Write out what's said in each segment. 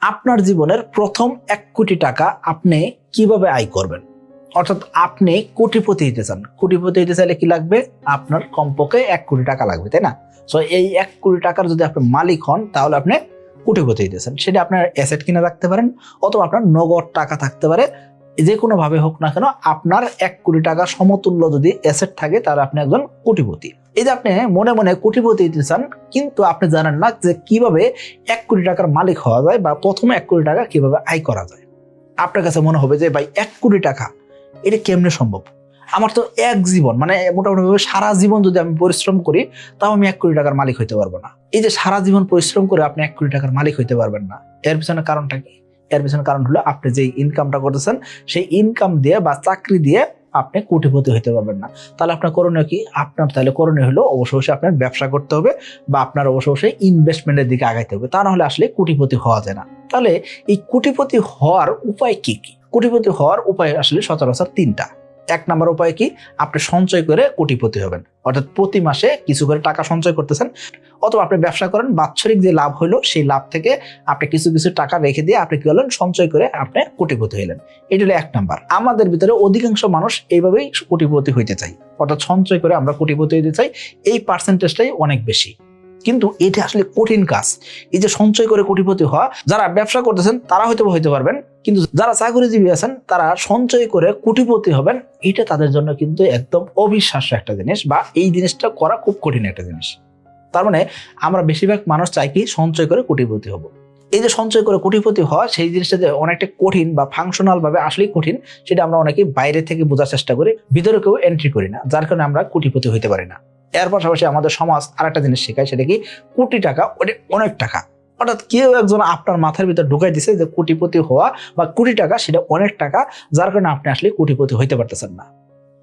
আপনার জীবনের প্রথম এক কোটি টাকা আপনি কীভাবে আয় করবেন? অর্থাৎ আপনি কোটিপতি হতে চান। কোটিপতি হতে চাইলে কি লাগবে? আপনার কমপক্ষে এক কোটি টাকা লাগবে, তাই না? সো এই এক কোটি টাকার যদি আপনি মালিক হন, তাহলে আপনি কোটিপতি হইতে চান। সেটা আপনার অ্যাসেট কিনে রাখতে পারেন অথবা আপনার নগদ টাকা থাকতে পারে। যে কোনো ভাবে হোক না কেন, আপনার এক কোটি টাকা সমতুল্য যদি অ্যাসেট থাকে, তাহলে আপনি একজন কোটিপতি। এই যে আপনি মনে মনে কোটিপতি হতে চান, কিন্তু আপনি জানেন না যে কীভাবে এক কোটি টাকার মালিক হওয়া যায় বা প্রথমে এক কোটি টাকা কীভাবে আয় করা যায়। আপনার কাছে মনে হবে যে, ভাই, এক কোটি টাকা, এটা কেমনে সম্ভব? আমার তো এক জীবন মানে মোটামুটি ভাবে সারা জীবন যদি আমি পরিশ্রম করি, তাও আমি এক কোটি টাকার মালিক হইতে পারব না। এই যে সারা জীবন পরিশ্রম করে আপনি এক কোটি টাকার মালিক হইতে পারবেন না, এর পিছনে কারণটা কি? এর পিছনে কারণ হলো আপনি যে ইনকামটা করতেছেন, সেই ইনকাম দিয়ে বা চাকরি দিয়ে আপনি কোটিপতি হতে পারবেন না। তাহলে আপনার করণীয় কি? আপনার তাহলে করণীয় হলো অবশ্য অবশ্যই আপনার ব্যবসা করতে হবে বা আপনার অবশ্য অবশ্যই ইনভেস্টমেন্টের দিকে আগাইতে হবে। তা নাহলে আসলে কোটিপতি হওয়া যায় না। তাহলে এই কোটিপতি হওয়ার উপায় কি কি? কোটিপতি হওয়ার উপায় আসলে সচরাচর তিনটা। এক নাম্বার উপায় কি? আপনি সঞ্চয় করে কোটিপতি হবেন। অর্থাৎ প্রতি মাসে কিছু করে টাকা সঞ্চয় করতেছেন অথবা আপনি ব্যবসা করেন, বাৎসরিক যে লাভ হলো সেই লাভ থেকে আপনি কিছু কিছু টাকা রেখে দিয়ে আপনি কি হলেন সঞ্চয় করে আপনি কোটিপতি হইলেন। এটা হলো এক নাম্বার। আমাদের ভিতরে অধিকাংশ মানুষ এইভাবেই কোটিপতি হইতে চাই অর্থাৎ সঞ্চয় করে আমরা কোটিপতি হইতে চাই। এই পার্সেন্টেজটাই অনেক বেশি। কিন্তু এটা আসলে কঠিন কাজ। এই যে সঞ্চয় করে কোটিপতি হওয়া, যারা ব্যবসা করতেছেন, তারা হয়তো হইতে পারবেন, কিন্তু যারা চাকরিজীবী আছেন, তারা সঞ্চয় করে কোটিপতি হবেন, এটা তাদের জন্য কিন্তু একদম অবিশ্বাস্য একটা জিনিস বা এই জিনিসটা করা খুব কঠিন একটা জিনিস। তার মানে আমরা বেশিরভাগ মানুষ চাই কি, সঞ্চয় করে কোটিপতি হব। এই যে সঞ্চয় করে কোটিপতি হওয়া, সেই জিনিসটা যে অনেকটা কঠিন বা ফাংশনাল ভাবে আসলেই কঠিন, সেটা আমরা অনেকে বাইরে থেকে বোঝার চেষ্টা করি, ভিতরে কেউ এন্ট্রি করি না, যার কারণে আমরা কোটিপতি হইতে পারি না। এর পাশাপাশি আমাদের সমাজ আরেকটা জিনিস শেখায়, সেটা কি? কোটি টাকা, ওটা অনেক টাকা। অর্থাৎ কেউ একজন আপনার মাথার ভিতর ঢুকাই দিছে যে কোটিপতি হওয়া বা কোটি টাকা, সেটা অনেক টাকা, যার কারণে আপনি আসলে কোটিপতি হইতে পারতেছেন না।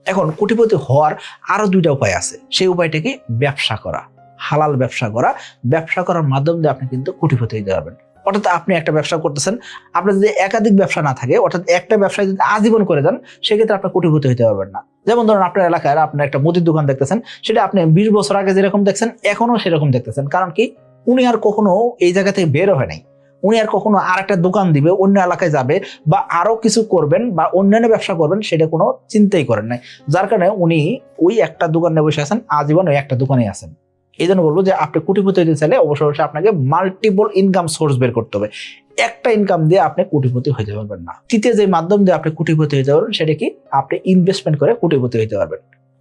এখন কোটিপতি হওয়ার আরও দুইটা উপায় আছে। সেই উপায়টা কি? ব্যবসা করা, হালাল ব্যবসা করা। ব্যবসা করার মাধ্যম দিয়ে আপনি কিন্তু কোটিপতি হইতে পারবেন। অর্থাৎ আপনি একটা ব্যবসা করতেছেন, আপনার যদি একাধিক ব্যবসা না থাকে, অর্থাৎ একটা ব্যবসায় যদি আজীবন করে যান সেক্ষেত্রে আপনি কোটিপতি হইতে পারবেন না। যেমন ধরুন আপনার এলাকায় আপনি একটা মুদির দোকান দেখতেছেন, সেটা আপনি বিশ বছর আগে যেরকম দেখছেন, এখনও সেরকম দেখতেছেন। কারণ কি? উনি আর কখনো এই জায়গা থেকে বের হয় নাই। উনি আর কখনো আর একটা দোকান দিবে, অন্য এলাকায় যাবে বা আরও কিছু করবেন বা অন্যান্য ব্যবসা করবেন, সেটা কোনো চিন্তাই করেন নাই। যার কারণে উনি ওই একটা দোকানে বসে আছেন, আজীবন ওই একটা দোকানে আছেন। এই জন্য বলব যে আপনি কোটিপতি হতে চাইলে অবশ্যই অবশ্যই আপনাকে মাল্টিপল ইনকাম সোর্স বের করতে হবে। একটা ইনকাম দিয়ে আপনি কোটিপতি হতে পারবেন না। তৃতীয় যে মাধ্যম দিয়ে আপনি কোটিপতি হতে পারবেন সেটা কি? আপনি ইনভেস্টমেন্ট করে কোটিপতি হতে পারবেন।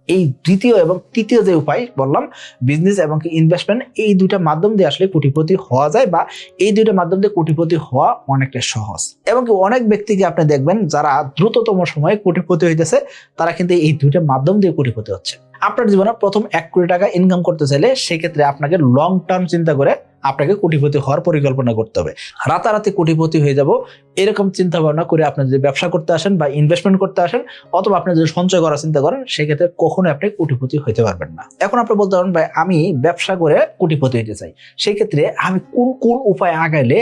এই দ্বিতীয় এবং তৃতীয় যে উপায় বললাম বিজনেস এবং কি ইনভেস্টমেন্ট এই দুইটা মাধ্যম দিয়ে আসলে কোটিপতি হওয়া যায় বা এই দুইটা মাধ্যম দিয়ে কোটিপতি হওয়া অনেকটা সহজ। এবং অনেক ব্যক্তিকে আপনি দেখবেন যারা দ্রুততম সময়ে কোটিপতি হইতেছে, তারা কিন্তু এই দুইটা মাধ্যম দিয়ে কোটিপতি হচ্ছে। আপনার জীবনে প্রথম এক কোটি টাকা ইনকাম করতে চাইলে সেক্ষেত্রে আপনাকে লং টার্ম চিন্তা করে আপনাকে কোটিপতি হওয়ার পরিকল্পনা করতে হবে। রাতারাতি কোটিপতি হয়ে যাব, এরকম চিন্তা ভাবনা করে আপনি যদি ব্যবসা করতে আসেন বা ইনভেস্টমেন্ট করতে আসেন, অথবা আপনি যদি সঞ্চয় করার চিন্তা করেন, সেক্ষেত্রে কখনো আপনি কোটিপতি হতে পারবেন না। এখন আপনি বলতে পারেন, ভাই, আমি ব্যবসা করে কোটিপতি হতে চাই। সেই ক্ষেত্রে আমি কোন কোন উপায় আগাইলে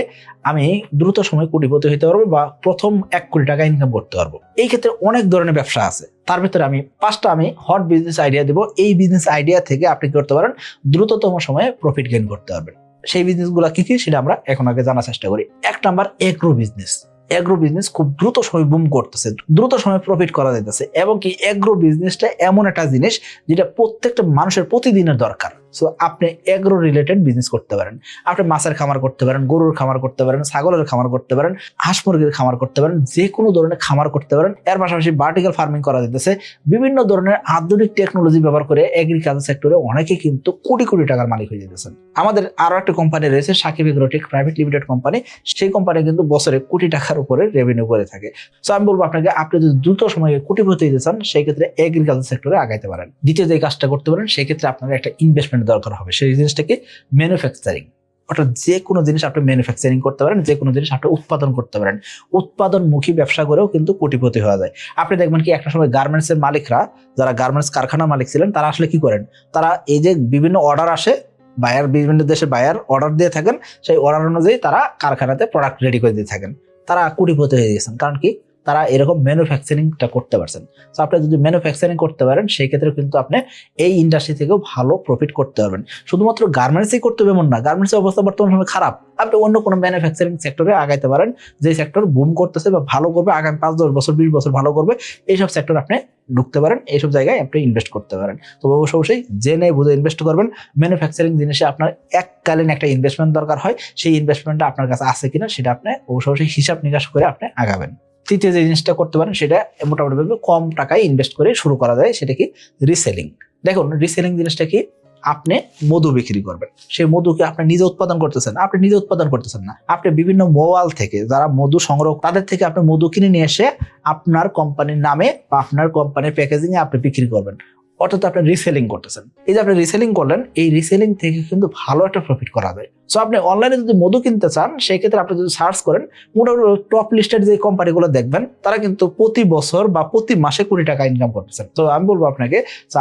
আমি দ্রুত সময় কোটিপতি হতে পারব বা প্রথম এক কোটি টাকা ইনকাম করতে পারব? এই ক্ষেত্রে অনেক ধরনের ব্যবসা আছে। তার ভিতরে আমি পাঁচটা আমি হট বিজনেস আইডিয়া দেবো। এই বিজনেস আইডিয়া থেকে আপনি কি করতে পারেন, দ্রুততম সময়ে প্রফিট গেইন করতে পারবেন। সেই বিজনেসগুলো কি কি সেটা আমরা এখন আগে জানার চেষ্টা করি। এক number agro business agro business খুব দ্রুত সময় বুম করতেছে, দ্রুত সময় প্রফিট করা যাইতেছে এবং কি এগ্রো বিজনেসটা এমন একটা জিনিস যেটা প্রত্যেকটা মানুষের প্রতিদিনের দরকার। সো আপনি এগ্রো রিলেটেড বিজনেস করতে পারেন। আপনি মাছের খামার করতে পারেন, গরুর খামার করতে পারেন, ছাগলের খামার করতে পারেন, হাঁস মুরগির খামার করতে পারেন যে কোনো ধরনের খামার করতে পারেন। এর পাশাপাশি ভার্টিক্যাল ফার্মিং করা যেতেছে। বিভিন্ন ধরনের আধুনিক টেকনোলজি ব্যবহার করে এগ্রিকালচার সেক্টরে অনেকে কিন্তু কোটি কোটি টাকার মালিক হয়ে যেতেছেন। আমাদের আরও একটা কোম্পানি রয়েছে, Sakib Agrotech private limited company সেই কোম্পানি কিন্তু বছরে কোটি টাকার উপরে রেভিনিউ করে থাকে। সো আমি বলব আপনাকে, আপনি যদি দ্রুত সময়ে কোটিপতি হতে চান, সেই ক্ষেত্রে এগ্রিকালচার সেক্টরে আগাইতে পারেন। দ্বিতীয় যে কাজটা করতে পারেন সেক্ষেত্রে আপনার একটা ইনভেস্টমেন্ট দরকার হবে। সেই জিনিসটাকে ম্যানুফ্যাকচারিং অর্থাৎ যে কোনো জিনিস আপনি ম্যানুফ্যাকচারিং করতে পারেন যে কোনো জিনিস আপনি উৎপাদন করতে পারেন। উৎপাদনমুখী ব্যবসা করেও কিন্তু কোটিপতি হওয়া যায়। আপনি দেখবেন কি, একটা সময় গার্মেন্টসের মালিকরা, যারা গার্মেন্টস কারখানার মালিক ছিলেন, তারা আসলে কি করেন? তারা এই যে বিভিন্ন অর্ডার আসে বায়ার বিভিন্ন দেশে বায়ার অর্ডার দিয়ে থাকেন, সেই অর্ডার অনুযায়ী তারা কারখানাতে প্রোডাক্ট রেডি করে দিয়ে থাকেন। তারা কোটিপতি হয়ে গেছেন। কারণ কি? তারা এরকম ম্যানুফ্যাকচারিংটা করতে পারছেন। তো আপনি যদি ম্যানুফ্যাকচারিং করতে পারেন, সেই ক্ষেত্রে কিন্তু আপনি এই ইন্ডাস্ট্রি থেকেও ভালো প্রফিট করতে পারবেন। শুধুমাত্র গার্মেন্টসই করতে হবে এমন না গার্মেন্টসের অবস্থা বর্তমান সময় খারাপ। আপনি অন্য কোনো ম্যানুফ্যাকচারিং সেক্টরে আগাইতে পারেন, যে সেক্টর বুম করতেছে বা ভালো করবে, আগামী পাঁচ, দশ বছর, বিশ বছর ভালো করবে, এইসব সেক্টর আপনি ঢুকতে পারেন, এইসব জায়গায় আপনি ইনভেস্ট করতে পারেন। তো অবশ্যই অবশ্যই জেনে বুঝে ইনভেস্ট করবেন ম্যানুফ্যাকচারিং জিনিসে আপনার এককালীন একটা ইনভেস্টমেন্ট দরকার হয়, সেই ইনভেস্টমেন্টটা আপনার কাছে আছে কিনা, সেটা আপনি অবশ্যই অবশ্যই হিসাব নিকাশ করে আপনি আগাবেন। তৃতীয় যে জিনিসটা করতে পারেন, সেটা মোটামুটি ভাবে কম টাকায় ইনভেস্ট করে শুরু করা যায়, সেটা কি? রিসেলিং দেখুন রিসেলিং জিনিসটা কি? আপনি মধু বিক্রি করবেন। সেই মধুকে আপনি নিজে উৎপাদন করতেছেন। আপনি নিজে উৎপাদন করতেছেন না। আপনি বিভিন্ন মোবাইল থেকে যারা মধু সংগ্রহ তাদের থেকে আপনি মধু কিনে নিয়ে এসে আপনার কোম্পানির নামে বা আপনার কোম্পানির প্যাকেজিং এ আপনি বিক্রি করবেন। অর্থাৎ আপনি রিসেলিং করতেছেন। এই যে আপনি রিসেলিং করলেন, এই রিসেলিং থেকে কিন্তু ভালো একটা প্রফিট করা যায়। সো আপনি অনলাইনে যদি মধু কিনতে চান, সেই ক্ষেত্রে আপনি যদি সার্চ করেন, মোটামুটি টপ লিস্টেড যে কোম্পানিগুলো দেখবেন, তারা কিন্তু প্রতি বছর বা প্রতি মাসে কোটি টাকা ইনকাম করতেছেন তো আমি বলব আপনাকে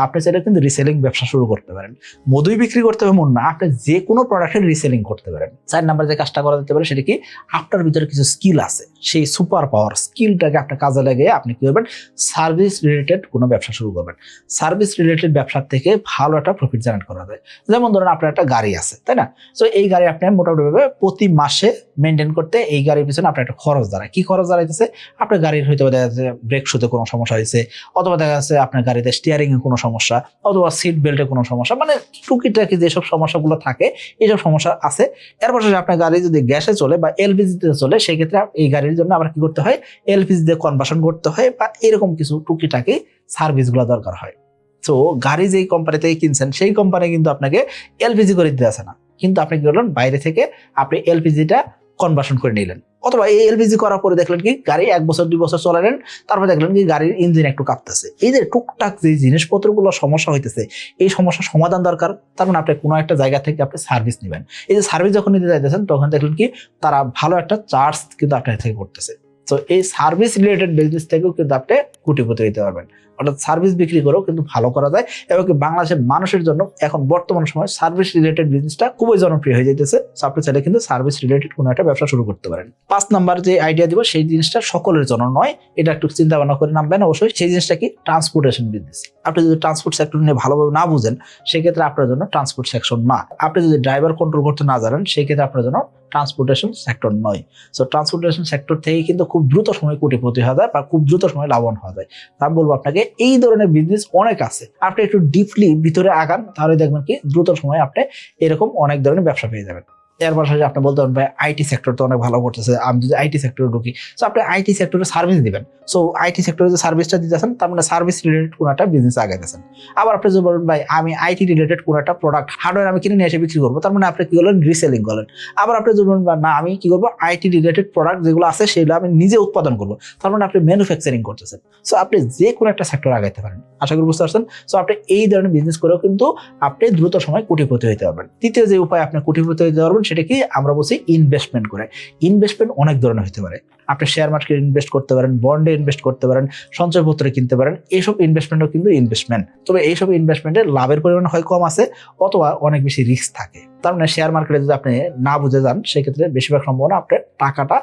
আপনি চাইলে কিন্তু রিসেলিং ব্যবসা শুরু করতে পারেন। মধুই বিক্রি করতে হবে না, আপনি যে কোনো প্রোডাক্টের রিসেলিং করতে পারেন। চার নাম্বার যে কাজটা করা যেতে পারে, সেটা কি? আপনার ভিতরে কিছু স্কিল আছে, সেই সুপার পাওয়ার স্কিলটাকে আপনি কাজে লাগিয়ে আপনি কি করবেন? সার্ভিস রিলেটেড কোনো ব্যবসা শুরু করবেন। সার্ভিস রিলেটেড ব্যবসার থেকে ভালো একটা প্রফিট জেনারেট করা যায়। যেমন ধরুন, আপনার একটা গাড়ি আছে, তাই না? তো এই গাড়ি আপনি মোটামুটিভাবে প্রতি মাসে মেনটেন করতে এই গাড়ির পিছনে আপনার একটা খরচ দাঁড়ায়। কি খরচ দাঁড়াইতেছে? আপনার গাড়ির হয়তো দেখা যাচ্ছে ব্রেক শুতে কোনো সমস্যা হয়েছে অথবা দেখা যাচ্ছে আপনার গাড়িতে স্টিয়ারিং এ কোনো সমস্যা, অথবা সিট বেল্টে কোনো সমস্যা মানে টুকিটাকি যেসব সমস্যাগুলো থাকে এইসব সমস্যা আছে। এর পাশাপাশি আপনার গাড়ি যদি গ্যাসে চলে বা এলপিজিতে চলে সেই ক্ষেত্রে এই গাড়ির জন্য আবার কি করতে হয়? এলপিজি দিয়ে কনভার্সন করতে হয় বা এরকম কিছু টুকিটাকি সার্ভিসগুলো দরকার হয়। তো গাড়ি যেই কোম্পানি থেকে কিনছেন, সেই কোম্পানি কিন্তু আপনাকে এলপিজি করে দিতে আসে না। কিন্তু আপনি কি করলেন? বাইরে থেকে আপনি এলপিজিটা কনভার্সন করে নিলেন। অথবা এই এলপিজি করার পরে দেখলেন কি গাড়ি এক বছর, দুই বছর চলালেন তারপর দেখলেন কি গাড়ির ইঞ্জিন একটু কাঁপতেছে। এই যে টুকটাক যে জিনিসপত্রগুলো সমস্যা হইতেছে, এই সমস্যার সমাধান দরকার। তার মানে আপনি কোনো একটা জায়গা থেকে আপনি সার্ভিস নেবেন। এই যে সার্ভিস যখন নিতে যাইতেছেন, তখন দেখলেন কি তারা ভালো একটা চার্জ কিন্তু আপনার থেকে করতেছে তো এই সার্ভিস রিলেটেড বিজনেস থেকেও কিন্তু আপনি কোটিপতি হইতে পারবেন। অর্থাৎ সার্ভিস বিক্রি করেও কিন্তু ভালো করা যায় এবং বাংলাদেশের মানুষের জন্য এখন বর্তমান সময় সার্ভিস রিলেটেড বিজনেসটা খুবই জনপ্রিয় হয়ে যেতেছে So, আপনি চাইলে কিন্তু সার্ভিস রিলেটেড কোনো একটা ব্যবসা শুরু করতে পারেন। পাঁচ নাম্বার যে আইডিয়া দিব, সেই জিনিসটা সকলের জন্য নয়। এটা একটু চিন্তা ভাবনা করে নামবেন অবশ্যই। সেই জিনিসটা কি? ট্রান্সপোর্টেশন বিজনেস আপনি যদি ট্রান্সপোর্ট সেক্টর নিয়ে ভালোভাবে না বুঝেন, সেক্ষেত্রে আপনার জন্য ট্রান্সপোর্ট সেকশন না। আপনি যদি ড্রাইভার কন্ট্রোল করতে না জানেন, সেক্ষেত্রে আপনার জন্য ট্রান্সপোর্টেশন সেক্টর নয়। সো ট্রান্সপোর্টেশন সেক্টর থেকে কিন্তু খুব দ্রুত সময় কোটিপতি হওয়া যায় বা খুব দ্রুত সময় লাভবান হওয়া যায়। তা আমি বলব আপনাকে, এই ধরনের বিজনেস অনেক আছে। আপনি একটু ডিপলি ভিতরে আগান, তাহলে দেখবেন কি দ্রুত সময় আপনি এরকম অনেক ধরনের ব্যবসা পেয়ে যাবেন। এর পাশাপাশি আপনি বলতে পারেন, ভাই আইটি সেক্টর তো অনেক ভালো করতেছে, আমি যদি আইটি সেক্টরে ঢুকি। সো আপনি আইটি সেক্টরে সার্ভিস দিবেন। সো আইটি সেক্টরে যে সার্ভিসটা দিতেছেন, তার মানে সার্ভিস রিলেটেড কোনো একটা বিজনেস আগাইতেছেন। আবার আপনি যদি বলেন, ভাই, আমি আইটি রিলেটেড কোনো একটা প্রোডাক্ট হার্ডওয়্যার আমি কিনে নিয়ে এসে বিক্রি করব, তার মানে আপনি কি করলেন? রিসেলিং করলেন। আবার আপনি যদি বলেন না, আমি কি করব? আইটি রিলেটেড প্রোডাক্ট যেগুলো আছে, সেগুলো আমি নিজে উৎপাদন করব। তার মানে আপনি ম্যানুফ্যাকচারিং করতেছেন। সো আপনি যে কোনো একটা সেক্টর আগাইতে পারেন। আশা করি বুঝতে পারছেন? সো আপনি এই ধরনের বিজনেস করেও কিন্তু আপনি দ্রুত সময় কোটিপতি হতে পারবেন। তৃতীয় যে উপায় আপনি কোটিপতি হতে পারবেন সেটা কি আমরা বলছি ইনভেস্টমেন্ট করে। ইনভেস্টমেন্ট অনেক ধরনের হতে পারে। আপনি শেয়ার মার্কেটে ইনভেস্ট করতে পারেন বন্ডে ইনভেস্ট করতে পারেন সঞ্চয়পত্রে কিনতে পারেন, এইসব ইনভেস্টমেন্টও কিন্তু ইনভেস্টমেন্ট তবে এইসব ইনভেস্টমেন্টে লাভের পরিমাণ হয় কম আছে, অথবা অনেক বেশি রিস্ক থাকে। তার মানে শেয়ার মার্কেটে যদি আপনি না বুঝে যান, সেক্ষেত্রে বেশিরভাগ সম্ভাবনা আপনার টাকাটা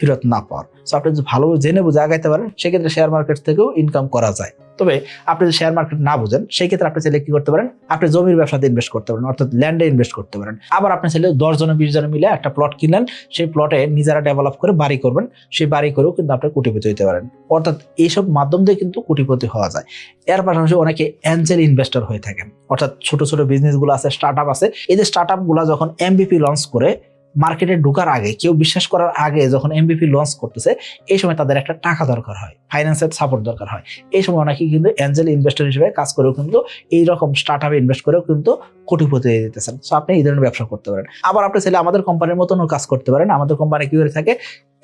ফেরত না পাওয়ার। সো আপনি যদি ভালো জেনে বুঝে আগাইতে পারেন, সেক্ষেত্রে শেয়ার মার্কেট থেকেও ইনকাম করা যায়। তবে আপনি যদি শেয়ার মার্কেট না বুঝেন সেই ক্ষেত্রে আপনি চাইলে কি করতে পারেন, আপনি জমির ব্যবসাতে ইনভেস্ট করতে পারেন, অর্থাৎ ল্যান্ডে ইনভেস্ট করতে পারেন। আবার আপনি চাইলে দশ জনে, বিশ জনে মিলে একটা প্লট কিনলেন, সেই প্লটে নিজেরা ডেভেলপ করে বাড়ি করবেন, সেই বাড়ি করেও কিন্তু আপনি কোটিপতি হতে পারেন। অর্থাৎ এইসব মাধ্যম দিয়ে কিন্তু কোটিপতি হওয়া যায়। এর পাশাপাশি অনেকে অ্যাঞ্জেল ইনভেস্টর হয়ে থাকেন। অর্থাৎ ছোট ছোট বিজনেসগুলো আছে স্টার্ট আপ আছে। এই যে স্টার্ট আপগুলো যখন এমবিপি লঞ্চ করে মার্কেটে ঢোকার আগে, কেউ বিশ্বাস করার আগে যখন এমবিপি লঞ্চ করতেছে, এই সময় তাদের একটা টাকা দরকার হয় ফাইন্যান্সের সাপোর্ট দরকার হয়। এই সময় অনেকে কিন্তু অ্যাঞ্জেল ইনভেস্টর হিসেবে কাজ করেও কিন্তু এইরকম স্টার্ট আপে ইনভেস্ট করেও কিন্তু কোটিপতি হয়ে যেতেছেন। সো আপনি এই ধরনের ব্যবসা করতে পারেন। আবার আপনি চাইলে আমাদের কোম্পানির মতনও কাজ করতে পারেন। আমাদের কোম্পানি কি করে থাকে?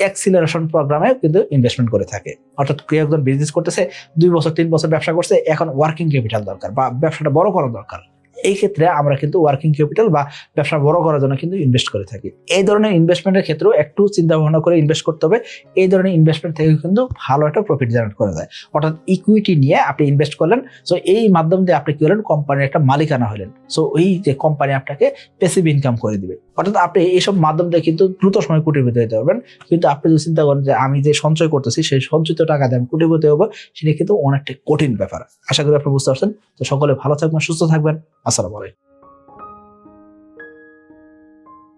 অ্যাক্সিলারেশন প্রোগ্রামে কিন্তু ইনভেস্টমেন্ট করে থাকে। অর্থাৎ কেউ একজন বিজনেস করতেছে, দুই বছর, তিন বছর ব্যবসা করছে, এখন ওয়ার্কিং ক্যাপিটাল দরকার বা ব্যবসাটা বড় করা দরকার। এই ক্ষেত্রে আমরা কিন্তু ওয়ার্কিং ক্যাপিটাল বা ব্যবসা বড় করার জন্য কিন্তু ইনভেস্ট করে থাকি। এই ধরনের ইনভেস্টমেন্টের ক্ষেত্রেও একটু চিন্তা ভাবনা করে ইনভেস্ট করতে হবে। এই ধরনের ইনভেস্টমেন্ট থেকে কিন্তু ভালো একটা প্রফিট জেনারেট করা যায়। অর্থাৎ ইকুইটি নিয়ে আপনি ইনভেস্ট করলেন সো এই মাধ্যম দিয়ে আপনি কি হলেন? কোম্পানির একটা মালিকানা হলেন। সো ওই যে কোম্পানি আপনাকে প্যাসিভ ইনকাম করে দিবে। অর্থাৎ আপনি এইসব মাধ্যম দিয়ে কিন্তু দ্রুত সময় কোটিপতি হতে পারবেন। কিন্তু আপনি যদি চিন্তা করেন যে আমি যে সঞ্চয় করতেছি, সেই সঞ্চিত টাকা দিয়ে আমি কোটিপতি হব, সেটা কিন্তু অনেকটা কঠিন ব্যাপার। আশা করি আপনি বুঝতে পারছেন। তো সকলে ভালো থাকবেন, সুস্থ থাকবেন। আসসালামু আলাইকুম।